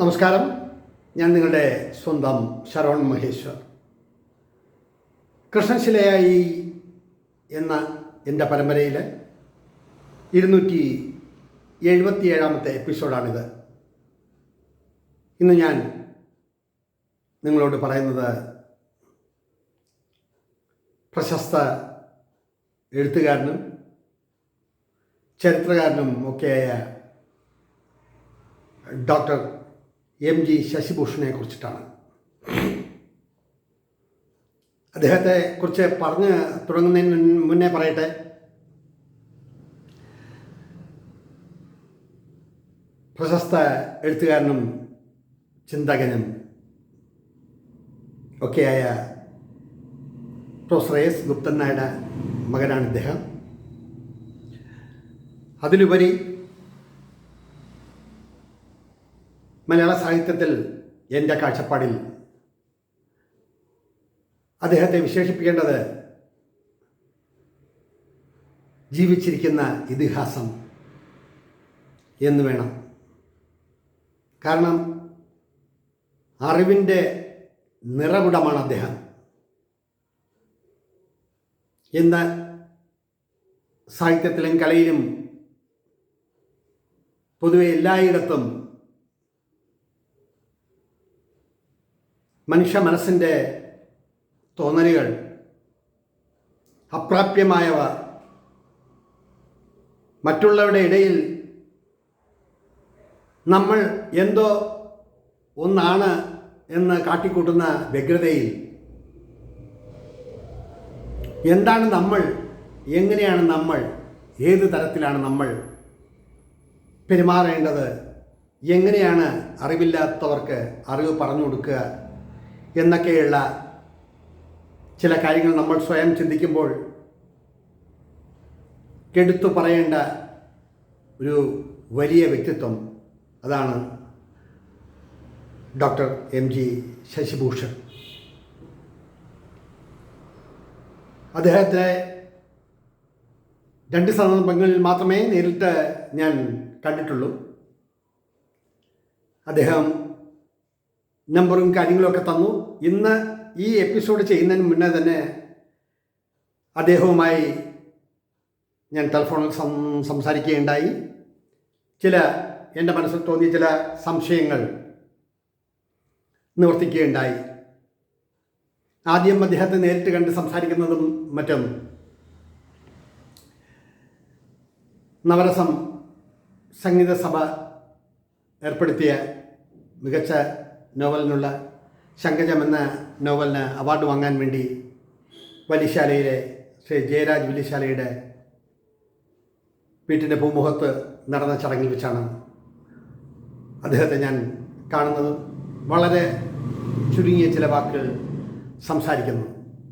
നമസ്കാരം. ഞാൻ നിങ്ങളുടെ സ്വന്തം ശരവൺ മഹേശ്വർ. കൃഷ്ണശിലയായി എന്ന എന്റെ പരമ്പരയിൽ ഇരുന്നൂറ്റി എഴുപത്തിയേഴാമത്തെ എപ്പിസോഡാണിത്. ഇന്ന് ഞാൻ നിങ്ങളോട് പറയുന്നത് പ്രശസ്ത എഴുത്തുകാരനും ചരിത്രകാരനും ഒക്കെയായ ഡോക്ടർ എം ജി ശശിഭൂഷണെ കുറിച്ചിട്ടാണ്. അദ്ദേഹത്തെ കുറിച്ച് പറഞ്ഞ് തുടങ്ങുന്നതിന് മുന്നേ പറയട്ടെ. പ്രശസ്ത എഴുത്തുകാരനും ചിന്തകനും ഒക്കെയായ പ്രൊഫസർ എസ് ഗുപ്തൻ നായരുടെ മകനാണ് ഇദ്ദേഹം. അതിലുപരി മലയാള സാഹിത്യത്തിൽ എന്റെ കാഴ്ചപ്പാടിൽ അദ്ദേഹത്തെ വിശേഷിപ്പിക്കേണ്ടത് ജീവിച്ചിരിക്കുന്ന ഇതിഹാസം എന്ന് വേണം. കാരണം അറിവിന്റെ നിറവിടമാണ് അദ്ദേഹം. ഇന്ന് സാഹിത്യത്തിലും കലയിലും പൊതുവെ എല്ലായിടത്തും മനുഷ്യ മനസ്സിന്റെ തോന്നലുകൾ അപ്രാപ്യമായവ മറ്റുള്ളവരുടെ ഇടയിൽ നമ്മൾ എന്തോ ഒന്നാണ് എന്ന് കാട്ടിക്കൂട്ടുന്ന വ്യഗ്രതയിൽ എന്താണ് നമ്മൾ എങ്ങനെയാണ് നമ്മൾ ഏത് തരത്തിലാണ് നമ്മൾ പെരുമാറേണ്ടത് എങ്ങനെയാണ് അറിവില്ലാത്തവർക്ക് അറിവ് പറഞ്ഞു കൊടുക്കുക എന്നൊക്കെയുള്ള ചില കാര്യങ്ങൾ നമ്മൾ സ്വയം ചിന്തിക്കുമ്പോൾ കെടുത്തു പറയേണ്ട ഒരു വലിയ വ്യക്തിത്വം അതാണ് ഡോക്ടർ എം ജി ശശിഭൂഷൺ. അദ്ദേഹത്തെ രണ്ട് സന്ദർഭങ്ങളിൽ മാത്രമേ നേരിട്ട് ഞാൻ കണ്ടിട്ടുള്ളൂ. അദ്ദേഹം നമ്പറും കാര്യങ്ങളൊക്കെ തന്നു. ഇന്ന് ഈ എപ്പിസോഡ് ചെയ്യുന്നതിന് മുന്നേ തന്നെ അദ്ദേഹവുമായി ഞാൻ ടെലിഫോണിൽ സം സംസാരിക്കുകയുണ്ടായി. ചില എന്റെ മനസ്സിൽ തോന്നിയ ചില സംശയങ്ങൾ നിവർത്തിക്കുകയുണ്ടായി. ആദ്യം അദ്ദേഹത്തെ നേരിട്ട് കണ്ട് സംസാരിക്കുന്നതും മറ്റും. നവരസം സംഗീത സഭ ഏർപ്പെടുത്തിയ മികച്ച നോവലിനുള്ള ശങ്കജം എന്ന നോവലിന് അവാർഡ് വാങ്ങാൻ വേണ്ടി വലിശാലയിലെ ശ്രീ ജയരാജ് വലിശാലയുടെ വീട്ടിന്റെ പൂമുഖത്ത് നടന്ന ചടങ്ങിൽ വെച്ചാണ് അദ്ദേഹത്തെ ഞാൻ കാണുന്നത്. വളരെ ചുരുങ്ങിയ ചില വാക്കുകൾ സംസാരിക്കുന്നു.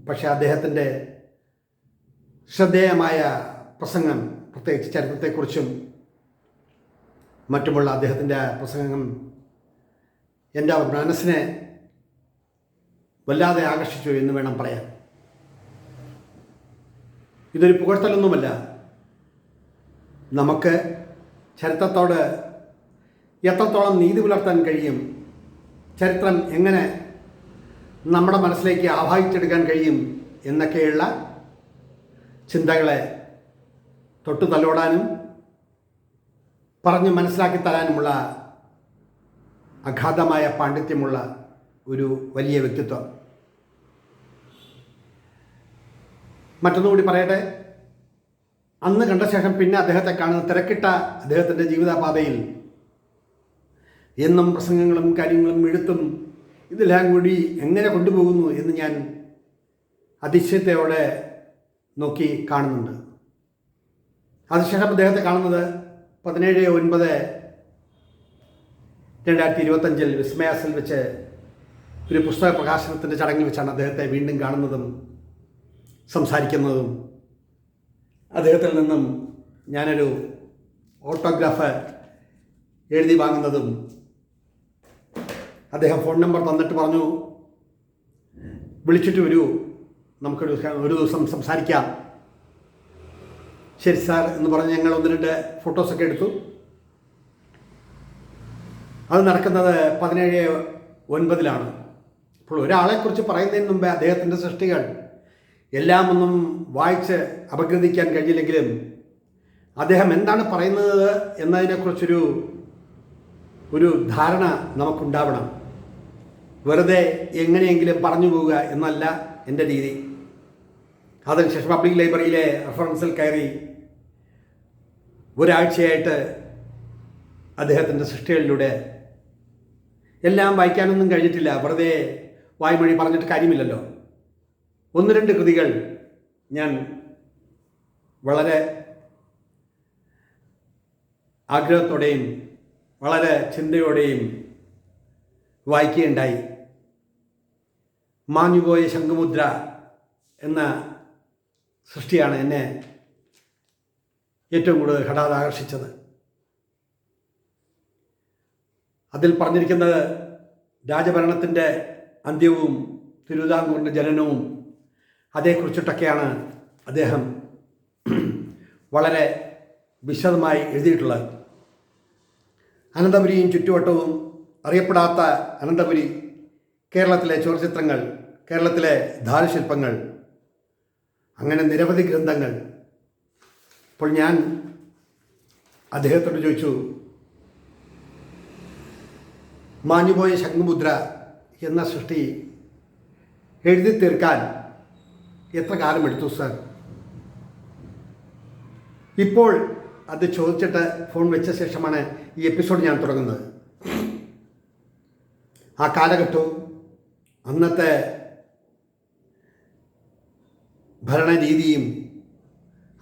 പക്ഷേ അദ്ദേഹത്തിന്റെ ശ്രദ്ധേയമായ പ്രസംഗം പ്രത്യേകിച്ച് ചരിത്രത്തെക്കുറിച്ചും മറ്റുമുള്ള അദ്ദേഹത്തിന്റെ പ്രസംഗം എന്റെ മനസ്സിനെ വല്ലാതെ ആകർഷിച്ചു എന്ന് വേണം പറയാൻ. ഇതൊരു പുകഴ്ത്തലൊന്നുമല്ല. നമുക്ക് ചരിത്രത്തോട് എത്രത്തോളം നീതി പുലർത്താൻ കഴിയും ചരിത്രം എങ്ങനെ നമ്മുടെ മനസ്സിലേക്ക് ആവാഹിച്ചെടുക്കാൻ കഴിയും എന്നൊക്കെയുള്ള ചിന്തകളെ തൊട്ടു തലോടാനും പറഞ്ഞ് മനസ്സിലാക്കി തരാനുമുള്ള അഗാധമായ പാണ്ഡിത്യമുള്ള ഒരു വലിയ വ്യക്തിത്വം. മറ്റൊന്നുകൂടി പറയട്ടെ? അന്ന് കണ്ട ശേഷം പിന്നെ അദ്ദേഹത്തെ കാണുന്ന തിരക്കിട്ട അദ്ദേഹത്തിന്റെ ജീവിതപാതയിൽ എന്നും പ്രസംഗങ്ങളും കാര്യങ്ങളും എഴുത്തും ഇതെല്ലാം കൂടി എങ്ങനെ കൊണ്ടുപോകുന്നു എന്ന് ഞാൻ അതിശയത്തോടെ നോക്കി കാണുന്നുണ്ട്. അതിനുശേഷം അദ്ദേഹത്തെ കാണുന്നത് പതിനേഴ് ഒൻപത് രണ്ടായിരത്തി ഇരുപത്തഞ്ചിൽ വിസ്മയാസിൽ വെച്ച് ഒരു പുസ്തക പ്രകാശനത്തിന്റെ ചടങ്ങിൽ വെച്ചാണ് അദ്ദേഹത്തെ വീണ്ടും കാണുന്നതും സംസാരിക്കുന്നതും. അദ്ദേഹത്തിൽ നിന്നും ഞാനൊരു ഓട്ടോഗ്രാഫ് എഴുതി വാങ്ങുന്നതും അദ്ദേഹം ഫോൺ നമ്പർ തന്നിട്ട് പറഞ്ഞു വിളിച്ചിട്ട് വരൂ നമുക്കൊരു ഒരു ദിവസം സംസാരിക്കാം. ശരി സാർ എന്ന് പറഞ്ഞ് ഞങ്ങൾ ഒന്ന് രണ്ട് ഫോട്ടോസൊക്കെ എടുത്തു. അത് നടക്കുന്നത് പതിനേഴ് ഒൻപതിലാണ്. അപ്പോൾ ഒരാളെക്കുറിച്ച് പറയുന്നതിന് മുമ്പേ അദ്ദേഹത്തിന്റെ സൃഷ്ടികൾ എല്ലാം ഒന്നും വായിച്ച് അപഗ്രഥിക്കാൻ കഴിയില്ലെങ്കിലും അദ്ദേഹം എന്താണ് പറയുന്നത് എന്നതിനെക്കുറിച്ചൊരു ഒരു ധാരണ നമുക്കുണ്ടാവണം. വെറുതെ എങ്ങനെയെങ്കിലും പറഞ്ഞു പോവുക എന്നല്ല എന്റെ രീതി. അതിനുശേഷം പബ്ലിക് ലൈബ്രറിയിലെ റെഫറൻസിൽ കയറി ഒരാഴ്ചയായിട്ട് അദ്ദേഹത്തിന്റെ സൃഷ്ടികളിലൂടെ എല്ലാം വായിക്കാനൊന്നും കഴിഞ്ഞിട്ടില്ല. വെറുതെ വായ്മൊഴി പറഞ്ഞിട്ട് കാര്യമില്ലല്ലോ. ഒന്ന് രണ്ട് കൃതികൾ ഞാൻ വളരെ ആഗ്രഹത്തോടെയും വളരെ ചിന്തയോടെയും വായിക്കുകയുണ്ടായി. മാഞ്ഞുപോയ ശംഖുമുദ്ര എന്ന സൃഷ്ടിയാണ് എന്നെ ഏറ്റവും കൂടുതൽ ഹഠാത് ആകർഷിച്ചത്. അതിൽ പറഞ്ഞിരിക്കുന്നത് രാജഭരണത്തിന്റെ അന്ത്യവും തിരുവിതാംകൂറിന്റെ ജനനവും അതേക്കുറിച്ചിട്ടൊക്കെയാണ് അദ്ദേഹം വളരെ വിശദമായി എഴുതിയിട്ടുള്ളത്. അനന്തപുരിയും ചുറ്റുവട്ടവും അറിയപ്പെടാത്ത അനന്തപുരി കേരളത്തിലെ ചുവർചിത്രങ്ങൾ കേരളത്തിലെ ധാരുശില്പങ്ങൾ അങ്ങനെ നിരവധി ഗ്രന്ഥങ്ങൾ. അപ്പോൾ ഞാൻ അദ്ദേഹത്തോട് ചോദിച്ചു മാഞ്ഞുപോയ ശംഖുമുദ്ര എന്ന സൃഷ്ടി എഴുതി തീർക്കാൻ എത്ര കാലമെടുത്തു സാർ? ഇപ്പോൾ അത് ചോദിച്ചിട്ട് ഫോൺ വെച്ച ശേഷമാണ് ഈ എപ്പിസോഡ് ഞാൻ തുടങ്ങുന്നത്. ആ കാലഘട്ടവും അന്നത്തെ ഭരണരീതിയും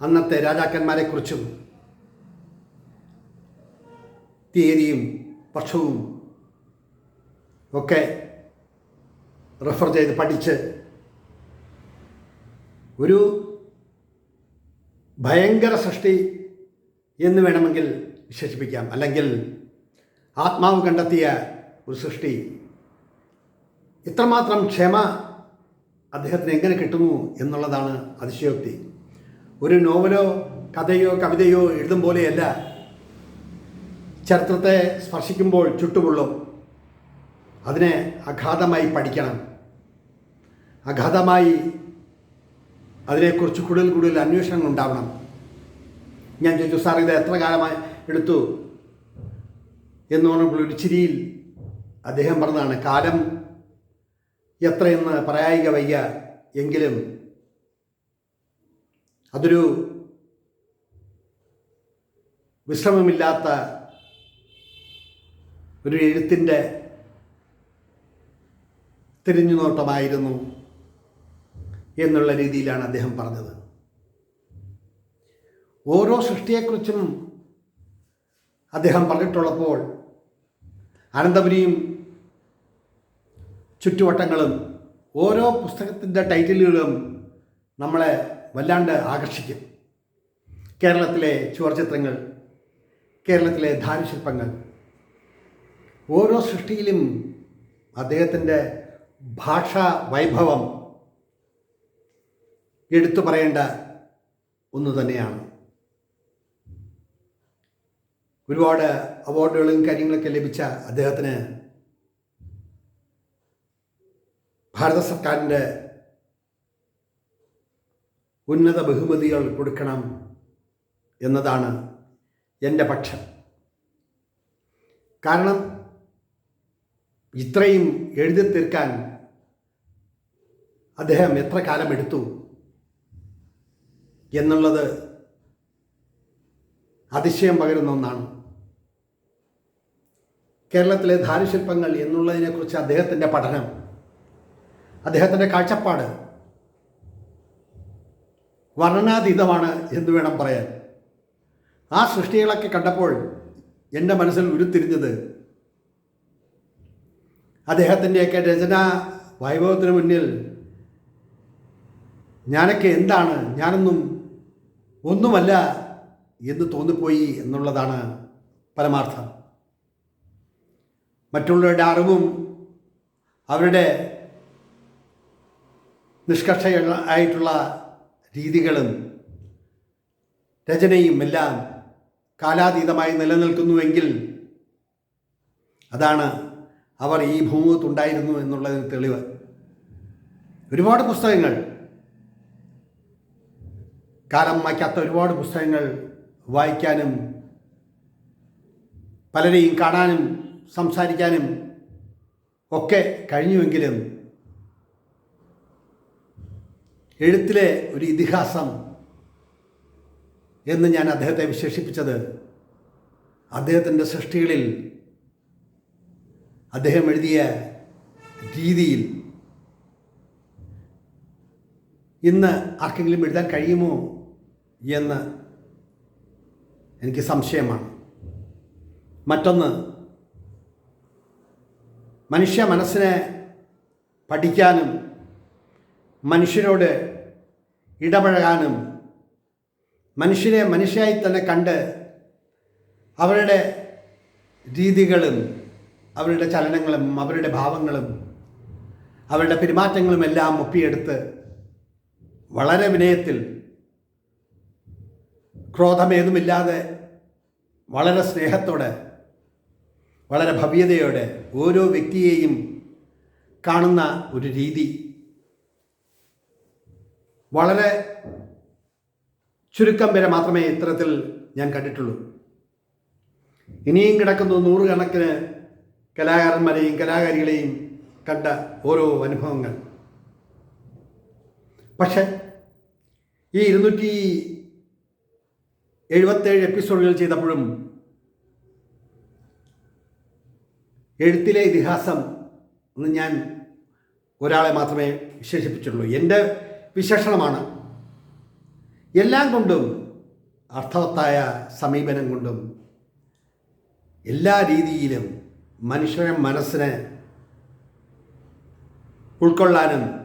അന്നത്തെ രാജാക്കന്മാരെക്കുറിച്ചും തീയതിയും വർഷവും ഒക്കെ റെഫർ ചെയ്ത് പഠിച്ച് ഒരു ഭയങ്കര സൃഷ്ടി എന്ന് വേണമെങ്കിൽ വിശേഷിപ്പിക്കാം. അല്ലെങ്കിൽ ആത്മാവ് കണ്ടെത്തിയ ഒരു സൃഷ്ടി. ഇത്രമാത്രം ക്ഷമ അദ്ദേഹത്തിന് എങ്ങനെ കിട്ടുന്നു എന്നുള്ളതാണ് അതിശയോക്തി. ഒരു നോവലോ കഥയോ കവിതയോ എഴുതും പോലെയല്ല. ചരിത്രത്തെ സ്പർശിക്കുമ്പോൾ ചുട്ടുപൊള്ളും. അതിനെ അഗാധമായി പഠിക്കണം. അഗാധമായി അതിനെക്കുറിച്ച് കൂടുതൽ കൂടുതൽ അന്വേഷണങ്ങൾ ഉണ്ടാവണം. ഞാൻ ചോദിച്ചു സാർ ഇത് എത്ര കാലമായി എടുത്തു? എന്ന് പറഞ്ഞപ്പോൾ ഒരു ചിരിയിൽ അദ്ദേഹം പറഞ്ഞതാണ് കാലം എത്രയെന്ന് പറയായിക വയ്യ എങ്കിലും അതൊരു വിശ്രമമില്ലാത്ത ഒരു എഴുത്തിന്റെ തിരിഞ്ഞുനോട്ടമായിരുന്നു എന്നുള്ള രീതിയിലാണ് അദ്ദേഹം പറഞ്ഞത്. ഓരോ സൃഷ്ടിയെക്കുറിച്ചും അദ്ദേഹം പറഞ്ഞിട്ടുള്ളപ്പോൾ അനന്തപുരിയും ചുറ്റുവട്ടങ്ങളും ഓരോ പുസ്തകത്തിന്റെ ടൈറ്റിലുകളും നമ്മളെ വല്ലാണ്ട് ആകർഷിക്കും. കേരളത്തിലെ ചുവർചിത്രങ്ങൾ കേരളത്തിലെ ധാരുശില്പങ്ങൾ ഓരോ സൃഷ്ടിയിലും അദ്ദേഹത്തിന്റെ ഭാഷാ വൈഭവം എടുത്തു പറയേണ്ട ഒന്ന് തന്നെയാണ്. ഒരുപാട് അവാർഡുകളും കാര്യങ്ങളൊക്കെ ലഭിച്ച അദ്ദേഹത്തിന് ഭാരത സർക്കാരിന്റെ ഉന്നത ബഹുമതികൾ കൊടുക്കണം എന്നതാണ് എന്റെ പക്ഷം. കാരണം ഇത്രയും എഴുതി തീർക്കാൻ അദ്ദേഹം എത്ര കാലം എടുത്തു? എന്നുള്ളത് അതിശയം പകരുന്ന ഒന്നാണ്. കേരളത്തിലെ ധാരുശില്പങ്ങൾ എന്നുള്ളതിനെക്കുറിച്ച് അദ്ദേഹത്തിന്റെ പഠനം അദ്ദേഹത്തിന്റെ കാഴ്ചപ്പാട് വർണനാതീതമാണ് എന്ന് വേണം പറയാൻ. ആ സൃഷ്ടികളൊക്കെ കണ്ടപ്പോൾ എന്റെ മനസ്സിൽ ഉരുത്തിരിഞ്ഞത് അദ്ദേഹത്തിന്റെയൊക്കെ രചനാ വൈഭവത്തിന് മുന്നിൽ ഞാനൊക്കെ എന്താണ്? ഞാനൊന്നും ഒന്നുമല്ല എന്ന് തോന്നിപ്പോയി എന്നുള്ളതാണ് പരമാർത്ഥം. മറ്റുള്ളവരുടെ അറിവും അവരുടെ നിഷ്കർഷ ആയിട്ടുള്ള രീതികളും രചനയും എല്ലാം കാലാതീതമായി നിലനിൽക്കുന്നുവെങ്കിൽ അതാണ് അവർ ഈ ഭൂമുഖത്തുണ്ടായിരുന്നു എന്നുള്ളതിന് തെളിവ്. ഒരുപാട് പുസ്തകങ്ങൾ കാലം മായ്ക്കാത്ത ഒരുപാട് പുസ്തകങ്ങൾ വായിക്കാനും പലരെയും കാണാനും സംസാരിക്കാനും ഒക്കെ കഴിഞ്ഞുവെങ്കിലും എഴുത്തിലെ ഒരു ഇതിഹാസം എന്ന് ഞാൻ അദ്ദേഹത്തെ വിശേഷിപ്പിച്ചത് അദ്ദേഹത്തിന്റെ സൃഷ്ടികളിൽ അദ്ദേഹം എഴുതിയ രീതിയിൽ ഇന്ന് ആർക്കെങ്കിലും എഴുതാൻ കഴിയുമോ എന്ന് എനിക്ക് സംശയമാണ്. മറ്റൊന്ന് മനുഷ്യ മനസ്സിനെ പഠിക്കാനും മനുഷ്യരോട് ഇടപഴകാനും മനുഷ്യരെ മനുഷ്യയായി തന്നെ കണ്ട് അവരുടെ രീതികളും അവരുടെ ചലനങ്ങളും അവരുടെ ഭാവങ്ങളും അവരുടെ പെരുമാറ്റങ്ങളുമെല്ലാം ഒപ്പിയെടുത്ത് വളരെ വിനയത്തിൽ ക്രോധമേതുമില്ലാതെ വളരെ സ്നേഹത്തോടെ വളരെ ഭവ്യതയോടെ ഓരോ വ്യക്തിയെയും കാണുന്ന ഒരു രീതി. വളരെ ചുരുക്കം വരെ മാത്രമേ ഇത്തരത്തിൽ ഞാൻ കണ്ടിട്ടുള്ളൂ. ഇനിയും കിടക്കുന്നു നൂറുകണക്കിന് കലാകാരന്മാരെയും കലാകാരികളെയും കണ്ട ഓരോ അനുഭവങ്ങൾ. പക്ഷെ ഈ ഇരുന്നൂറ്റി എഴുപത്തേഴ് എപ്പിസോഡുകൾ ചെയ്തപ്പോഴും എഴുത്തിലെ ഇതിഹാസം എന്ന് ഞാൻ ഒരാളെ മാത്രമേ വിശേഷിപ്പിച്ചിട്ടുള്ളൂ. എന്റെ വിശേഷണമാണ് എല്ലാം കൊണ്ടും അർത്ഥവത്തായ സമീപനം കൊണ്ടും എല്ലാ രീതിയിലും മനുഷ്യരുടെ മനസ്സിനെ ഉൾക്കൊള്ളാനും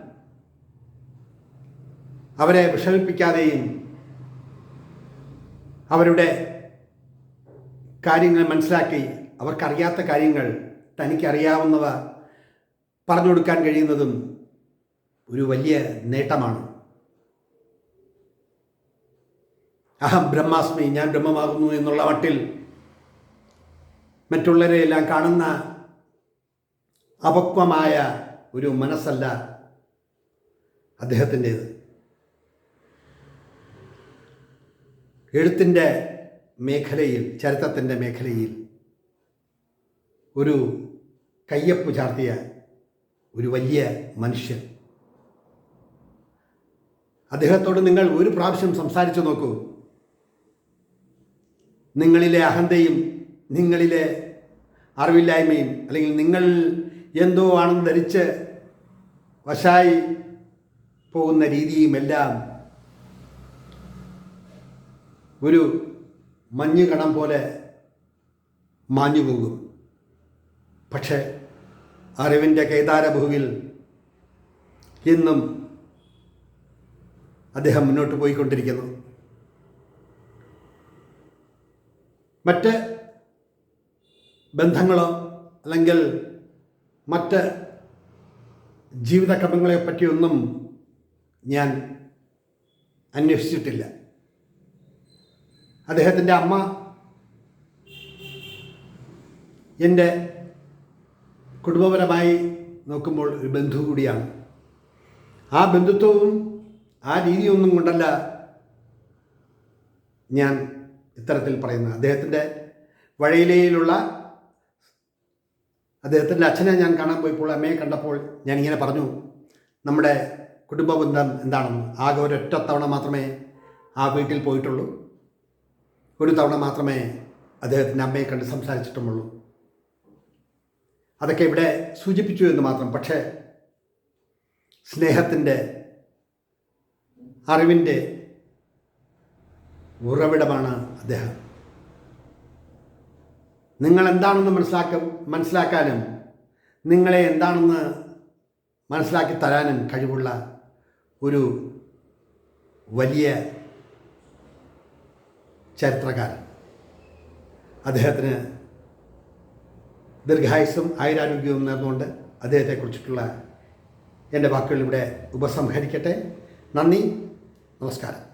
അവരെ വിഷമിപ്പിക്കാതെയും അവരുടെ കാര്യങ്ങൾ മനസ്സിലാക്കി അവർക്കറിയാത്ത കാര്യങ്ങൾ തനിക്കറിയാവുന്നവ പറഞ്ഞു കൊടുക്കാൻ കഴിയുന്നതും ഒരു വലിയ നേട്ടമാണ്. അഹം ബ്രഹ്മാസ്മി ഞാൻ ബ്രഹ്മമാകുന്നു എന്നുള്ള മട്ടിൽ മറ്റുള്ളവരെ എല്ലാം കാണുന്ന അപക്വമായ ഒരു മനസ്സല്ല അദ്ദേഹത്തിന്റേത്. എഴുത്തിന്റെ മേഖലയിൽ ചരിത്രത്തിന്റെ മേഖലയിൽ ഒരു കയ്യപ്പ് ചാർത്തിയ ഒരു വലിയ മനുഷ്യൻ. അദ്ദേഹത്തോട് നിങ്ങൾ ഒരു പ്രാവശ്യം സംസാരിച്ചു നോക്കൂ. നിങ്ങളിലെ അഹന്തയും നിങ്ങളിലെ അറിവില്ലായ്മയും അല്ലെങ്കിൽ നിങ്ങൾ എന്തോ ആണെന്ന് ധരിച്ച് വശായി പോകുന്ന രീതിയും എല്ലാം ഒരു മഞ്ഞ് കണം പോലെ മാഞ്ഞു പോകും. പക്ഷേ അറിവിന്റെ കേദാരഭൂവിൽ ഇന്നും അദ്ദേഹം മുന്നോട്ട് പോയിക്കൊണ്ടിരിക്കുന്നു. മറ്റ് ബന്ധങ്ങളോ അല്ലെങ്കിൽ മറ്റ് ജീവിതക്രമങ്ങളെ പറ്റിയൊന്നും ഞാൻ അന്വേഷിച്ചിട്ടില്ല. അദ്ദേഹത്തിന്റെ അമ്മ എന്റെ കുടുംബപരമായി നോക്കുമ്പോൾ ഒരു ബന്ധു കൂടിയാണ്. ആ ബന്ധുത്വവും ആ രീതിയൊന്നും കൊണ്ടല്ല ഞാൻ ഇത്തരത്തിൽ പറയുന്നത്. അദ്ദേഹത്തിന്റെ വഴയിലയിലുള്ള അദ്ദേഹത്തിന്റെ അച്ഛനെ ഞാൻ കാണാൻ പോയപ്പോൾ അമ്മയെ കണ്ടപ്പോൾ ഞാൻ ഇങ്ങനെ പറഞ്ഞു നമ്മുടെ കുടുംബ ബന്ധം എന്താണെന്ന്? ആകെ ഒരൊറ്റ തവണ മാത്രമേ ആ വീട്ടിൽ പോയിട്ടുള്ളൂ. ഒരു തവണ മാത്രമേ അദ്ദേഹത്തിന്റെ അമ്മയെ കണ്ട് സംസാരിച്ചിട്ടുമുള്ളൂ. അതൊക്കെ ഇവിടെ സൂചിപ്പിച്ചു എന്ന് മാത്രം. പക്ഷേ സ്നേഹത്തിന്റെ അറിവിന്റെ ഉറവിടമാണ് അദ്ദേഹം. നിങ്ങൾ എന്താണെന്ന് മനസ്സിലാക്ക മനസ്സിലാക്കാനും നിങ്ങളെ എന്താണെന്ന് മനസ്സിലാക്കി തരാനും കഴിവുള്ള ഒരു വലിയ ചരിത്രകാരൻ. അദ്ദേഹത്തിന് ദീർഘായുസും ആയുരാരോഗ്യവും നേർന്നുകൊണ്ട് അദ്ദേഹത്തെക്കുറിച്ചിട്ടുള്ള എന്റെ വാക്കുകൾ ഇവിടെ ഉപസംഹരിക്കട്ടെ. നന്ദി നമസ്കാരം.